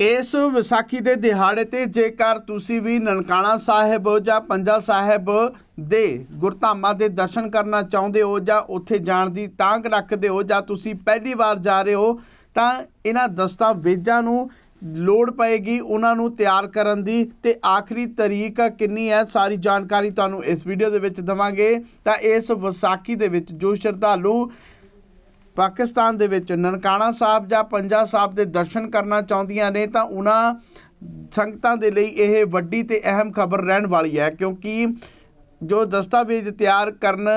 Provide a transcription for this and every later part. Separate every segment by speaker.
Speaker 1: ਇਸ ਵਿਸਾਖੀ ਦੇ ਦਿਹਾੜੇ ਤੇ ਜੇਕਰ ਤੁਸੀਂ ਵੀ ਨਨਕਾਣਾ ਸਾਹਿਬ ਜਾਂ ਪੰਜਾ ਸਾਹਿਬ ਦੇ ਗੁਰਧਾਮਾਂ ਦੇ ਦਰਸ਼ਨ ਕਰਨਾ ਚਾਹੁੰਦੇ ਹੋ ਜਾਂ ਉੱਥੇ ਜਾਣ ਦੀ ਤਾਂਗ ਰੱਖਦੇ ਹੋ ਜਾਂ ਤੁਸੀਂ ਪਹਿਲੀ ਵਾਰ ਜਾ ਰਹੇ ਹੋ, ਤਾਂ ਇਹਨਾਂ ਦਸਤਾਵੇਜ਼ਾਂ ਨੂੰ ਲੋੜ ਪਏਗੀ ਉਹਨਾਂ ਨੂੰ ਤਿਆਰ ਕਰਨ ਦੀ ਤੇ ਆਖਰੀ ਤਰੀਕ ਕਿੰਨੀ ਹੈ ਸਾਰੀ ਜਾਣਕਾਰੀ ਤੁਹਾਨੂੰ ਇਸ ਵੀਡੀਓ ਦੇ ਵਿੱਚ ਦਵਾਂਗੇ। ਤਾਂ ਇਸ ਵਿਸਾਖੀ ਦੇ ਵਿੱਚ ਜੋ ਸ਼ਰਧਾਲੂ ਪਾਕਿਸਤਾਨ ਦੇ ਵਿੱਚ ਨਨਕਾਣਾ ਸਾਹਿਬ ਜਾਂ ਪੰਜਾ ਸਾਹਿਬ ਦੇ ਦਰਸ਼ਨ ਕਰਨਾ ਚਾਹੁੰਦੀਆਂ ਨੇ ਤਾਂ ਉਹਨਾਂ ਸੰਗਤਾਂ ਦੇ ਲਈ ਇਹ ਵੱਡੀ ਤੇ ਅਹਿਮ ਖਬਰ ਰਹਿਣ ਵਾਲੀ ਹੈ, ਕਿਉਂਕਿ ਜੋ ਦਸਤਾਵੇਜ਼ ਤਿਆਰ ਕਰਨ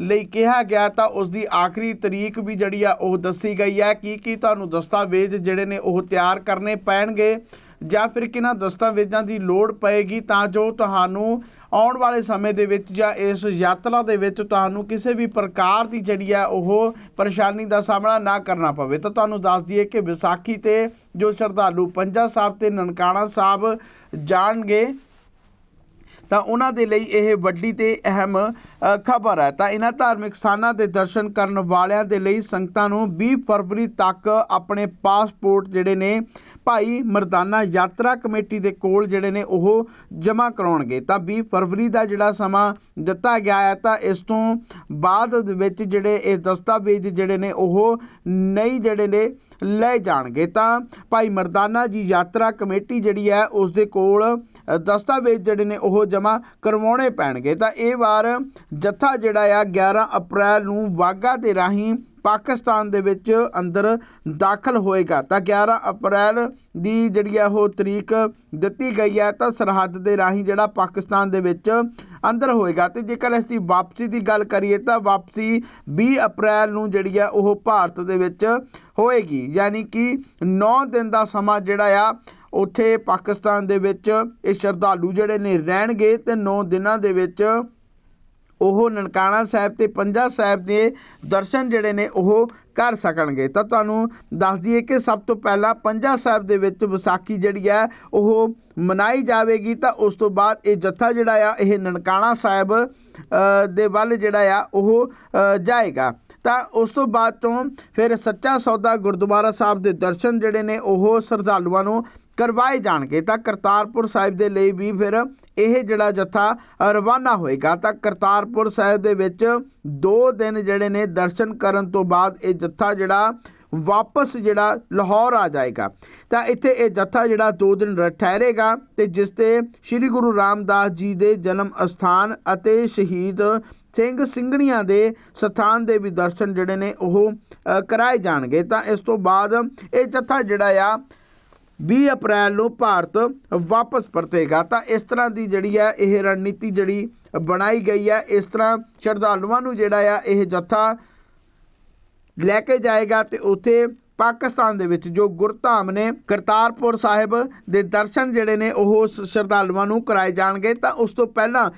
Speaker 1: ਲਈ ਕਿਹਾ ਗਿਆ ਤਾਂ ਉਸ ਦੀ ਆਖਰੀ ਤਰੀਕ ਵੀ ਜਿਹੜੀ ਆ ਉਹ ਦੱਸੀ ਗਈ ਹੈ। ਕੀ ਕੀ ਤੁਹਾਨੂੰ ਦਸਤਾਵੇਜ਼ ਜਿਹੜੇ ਨੇ ਉਹ ਤਿਆਰ ਕਰਨੇ ਪੈਣਗੇ ਜਾਂ ਫਿਰ ਕਿਹਨਾਂ ਦਸਤਾਵੇਜ਼ਾਂ ਦੀ ਲੋੜ ਪਏਗੀ ਤਾਂ ਜੋ ਤੁਹਾਨੂੰ ਆਉਣ ਵਾਲੇ ਸਮੇਂ ਦੇ ਵਿੱਚ ਜਾਂ ਇਸ ਯਾਤਰਾ ਦੇ ਵਿੱਚ ਤੁਹਾਨੂੰ ਕਿਸੇ ਵੀ ਪ੍ਰਕਾਰ ਦੀ ਜਿਹੜੀ ਹੈ ਉਹ ਪਰੇਸ਼ਾਨੀ ਦਾ ਸਾਹਮਣਾ ਨਾ ਕਰਨਾ ਪਵੇ। ਤਾਂ ਤੁਹਾਨੂੰ ਦੱਸ ਦਈਏ ਕਿ ਵਿਸਾਖੀ ਤੇ ਜੋ ਸ਼ਰਧਾਲੂ ਪੰਜਾ ਸਾਹਿਬ ਤੇ ਨਨਕਾਣਾ ਸਾਹਿਬ ਜਾਣਗੇ ਤਾਂ ਉਹਨਾਂ ਦੇ ਲਈ ਇਹ ਵੱਡੀ ਤੇ ਅਹਿਮ ਖਬਰ ਹੈ। ਤਾਂ ਇਹਨਾਂ ਧਾਰਮਿਕ ਸਥਾਨਾਂ ਦੇ ਦਰਸ਼ਨ ਕਰਨ ਵਾਲਿਆਂ ਦੇ ਲਈ ਸੰਗਤਾਂ ਨੂੰ 20 ਫਰਵਰੀ ਤੱਕ ਆਪਣੇ ਪਾਸਪੋਰਟ ਜਿਹੜੇ ਨੇ, ਭਾਈ ਮਰਦਾਨਾ ਯਾਤਰਾ ਕਮੇਟੀ ਦੇ ਕੋਲ ਜਿਹੜੇ ਨੇ ਉਹ ਜਮ੍ਹਾਂ ਕਰਾਉਣਗੇ। ਤਾਂ 20 ਫਰਵਰੀ ਦਾ ਜਿਹੜਾ ਸਮਾਂ ਦਿੱਤਾ ਗਿਆ ਹੈ, ਤਾਂ ਇਸ ਤੋਂ ਬਾਅਦ ਵਿੱਚ ਜਿਹੜੇ ਇਹ ਦਸਤਾਵੇਜ਼ ਜਿਹੜੇ ਨੇ ਉਹ ਨਹੀਂ ਜਿਹੜੇ ਨੇ ਲੈ ਜਾਣਗੇ। ਤਾਂ ਭਾਈ ਮਰਦਾਨਾ ਜੀ ਯਾਤਰਾ ਕਮੇਟੀ ਜਿਹੜੀ ਹੈ, ਉਸ ਦੇ ਕੋਲ ਦਸਤਾਵੇਜ਼ ਜਿਹੜੇ ਨੇ ਉਹ ਜਮ੍ਹਾਂ ਕਰਵਾਉਣੇ ਪੈਣਗੇ। ਤਾਂ ਇਹ ਵਾਰ ਜੱਥਾ ਜਿਹੜਾ ਆ 11 ਅਪ੍ਰੈਲ ਨੂੰ ਵਾਗਾ ਦੇ ਰਾਹੀਂ ਪਾਕਿਸਤਾਨ ਦੇ ਵਿੱਚ ਅੰਦਰ ਦਾਖਲ ਹੋਏਗਾ। ਤਾਂ 11 ਅਪ੍ਰੈਲ ਦੀ ਜਿਹੜੀ ਆ, ਉਹ ਤਰੀਕ ਦਿੱਤੀ ਗਈ ਹੈ ਤਾਂ ਸਰਹੱਦ ਦੇ ਰਾਹੀਂ ਜਿਹੜਾ ਪਾਕਿਸਤਾਨ ਦੇ ਵਿੱਚ ਅੰਦਰ ਹੋਏਗਾ। ਤੇ ਜੇਕਰ ਅਸੀਂ ਵਾਪਸੀ ਦੀ ਗੱਲ ਕਰੀਏ, ਤਾਂ ਵਾਪਸੀ 20 ਅਪ੍ਰੈਲ ਨੂੰ ਜਿਹੜੀ ਆ, ਉਹ ਭਾਰਤ ਦੇ ਵਿੱਚ ਹੋਏਗੀ। ਯਾਨੀ ਕਿ 9 ਦਿਨ ਦਾ ਸਮਾਂ ਜਿਹੜਾ ਆ ਉੱਥੇ ਪਾਕਿਸਤਾਨ ਦੇ ਵਿੱਚ ਇਹ ਸ਼ਰਧਾਲੂ ਜਿਹੜੇ ਨੇ ਰਹਿਣਗੇ ਤੇ 9 ਦਿਨਾਂ ਦੇ ਵਿੱਚ ਉਹ ਨਨਕਾਣਾ ਸਾਹਿਬ ਤੇ ਪੰਜਾ ਸਾਹਿਬ ਦੇ ਦਰਸ਼ਨ ਜਿਹੜੇ ਨੇ ਉਹ ਕਰ ਸਕਣਗੇ। ਤਾਂ ਤੁਹਾਨੂੰ ਦੱਸ ਦਈਏ ਕਿ ਸਭ ਤੋਂ ਪਹਿਲਾਂ ਪੰਜਾ ਸਾਹਿਬ ਦੇ ਵਿੱਚ ਵਿਸਾਖੀ ਜਿਹੜੀ ਹੈ ਉਹ ਮਨਾਈ ਜਾਵੇਗੀ। ਤਾਂ ਉਸ ਤੋਂ ਬਾਅਦ ਇਹ ਜੱਥਾ ਜਿਹੜਾ ਆ ਇਹ ਨਨਕਾਣਾ ਸਾਹਿਬ ਦੇ ਵੱਲ ਜਿਹੜਾ ਆ ਉਹ ਅ, ਜਾਏਗਾ। ਤਾਂ ਉਸ ਤੋਂ ਬਾਅਦ ਤੋਂ ਫਿਰ ਸੱਚਾ ਸੌਦਾ ਗੁਰਦੁਆਰਾ ਸਾਹਿਬ ਦੇ ਦਰਸ਼ਨ ਜਿਹੜੇ ਨੇ ਉਹ ਸ਼ਰਧਾਲੂਆਂ ਨੂੰ ਕਰਵਾਏ ਜਾਣਗੇ। ਤਾਂ ਕਰਤਾਰਪੁਰ ਸਾਹਿਬ ਦੇ ਲਈ ਵੀ ਫਿਰ ਇਹ ਜਿਹੜਾ ਜਥਾ ਰਵਾਨਾ ਹੋਏਗਾ। ਤਾਂ ਕਰਤਾਰਪੁਰ ਸਾਹਿਬ ਦੇ ਵਿੱਚ 2 ਦਿਨ ਜਿਹੜੇ ਨੇ ਦਰਸ਼ਨ ਕਰਨ ਤੋਂ ਬਾਅਦ ਇਹ ਜਥਾ ਜਿਹੜਾ ਵਾਪਸ ਜਿਹੜਾ ਲਾਹੌਰ ਆ ਜਾਏਗਾ। ਤਾਂ ਇੱਥੇ ਇਹ ਜੱਥਾ ਜਿਹੜਾ 2 ਦਿਨ ਠਹਿਰੇਗਾ ਤੇ ਜਿਸ ਤੇ ਸ੍ਰੀ ਗੁਰੂ ਰਾਮਦਾਸ ਜੀ ਦੇ ਜਨਮ ਅਸਥਾਨ ਅਤੇ ਸ਼ਹੀਦ ਸਿੰਘ ਸਿੰਘਣੀਆਂ ਦੇ ਸਥਾਨ ਦੇ ਵੀ ਦਰਸ਼ਨ ਜਿਹੜੇ ਨੇ ਉਹ ਅ, ਕਰਾਏ ਜਾਣਗੇ। ਤਾਂ ਇਸ ਤੋਂ ਬਾਅਦ ਇਹ ਜੱਥਾ ਜਿਹੜਾ ਆ 20 ਅਪ੍ਰੈਲ ਨੂੰ ਭਾਰਤ ਵਾਪਸ ਪਰਤੇਗਾ। ਤਾਂ ਇਸ ਤਰ੍ਹਾਂ ਦੀ ਜਿਹੜੀ ਹੈ ਇਹ ਰਣਨੀਤੀ ਜਿਹੜੀ ਬਣਾਈ ਗਈ ਹੈ ਇਸ ਤਰ੍ਹਾਂ ਸ਼ਰਧਾਲੂਆਂ ਨੂੰ ਜਿਹੜਾ ਆ ਇਹ ਜੱਥਾ ਲੈ ਕੇ ਜਾਏਗਾ ਤੇ ਉੱਥੇ ਪਾਕਿਸਤਾਨ ਦੇ ਵਿੱਚ ਜੋ ਗੁਰਧਾਮ ਨੇ ਕਰਤਾਰਪੁਰ ਸਾਹਿਬ ਦੇ ਦਰਸ਼ਨ ਜਿਹੜੇ ਨੇ ਉਹ ਸ- ਸ਼ਰਧਾਲੂਆਂ ਨੂੰ ਕਰਾਏ ਜਾਣਗੇ। ਤਾਂ ਉਸ ਤੋਂ ਪਹਿਲਾਂ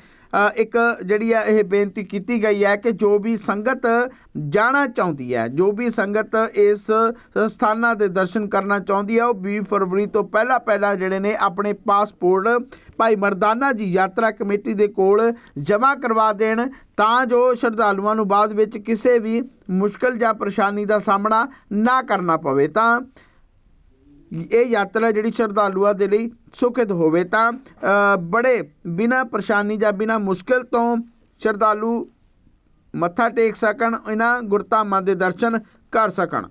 Speaker 1: ਇੱਕ ਜਿਹੜੀ ਹੈ ਇਹ ਬੇਨਤੀ ਕੀਤੀ ਗਈ ਹੈ ਕਿ ਜੋ ਵੀ ਸੰਗਤ ਜਾਣਾ ਚਾਹੁੰਦੀ ਹੈ, ਜੋ ਵੀ ਸੰਗਤ ਇਸ ਸਥਾਨਾਂ ਦੇ ਦਰਸ਼ਨ ਕਰਨਾ ਚਾਹੁੰਦੀ ਹੈ, ਉਹ 20 ਫਰਵਰੀ ਤੋਂ ਪਹਿਲਾਂ ਪਹਿਲਾਂ ਜਿਹੜੇ ਨੇ ਆਪਣੇ ਪਾਸਪੋਰਟ ਭਾਈ ਮਰਦਾਨਾ ਜੀ ਯਾਤਰਾ ਕਮੇਟੀ ਦੇ ਕੋਲ ਜਮ੍ਹਾਂ ਕਰਵਾ ਦੇਣ, ਤਾਂ ਜੋ ਸ਼ਰਧਾਲੂਆਂ ਨੂੰ ਬਾਅਦ ਵਿੱਚ ਕਿਸੇ ਵੀ ਮੁਸ਼ਕਲ ਜਾਂ ਪਰੇਸ਼ਾਨੀ ਦਾ ਸਾਹਮਣਾ ਨਾ ਕਰਨਾ ਪਵੇ। ਤਾਂ ਇਹ ਯਾਤਰਾ ਜਿਹੜੀ ਸ਼ਰਧਾਲੂਆਂ ਦੇ ਲਈ ਸੁਖਦ ਹੋਵੇ ਤਾਂ ਬੜੇ ਬਿਨਾ ਪਰੇਸ਼ਾਨੀ ਜਾਂ ਬਿਨਾ ਮੁਸ਼ਕਲ ਤੋਂ ਸ਼ਰਧਾਲੂ ਮੱਥਾ ਟੇਕ ਸਕਣ, ਇਹਨਾਂ ਗੁਰਧਾਮਾਂ ਦੇ ਦਰਸ਼ਨ ਕਰ ਸਕਣ।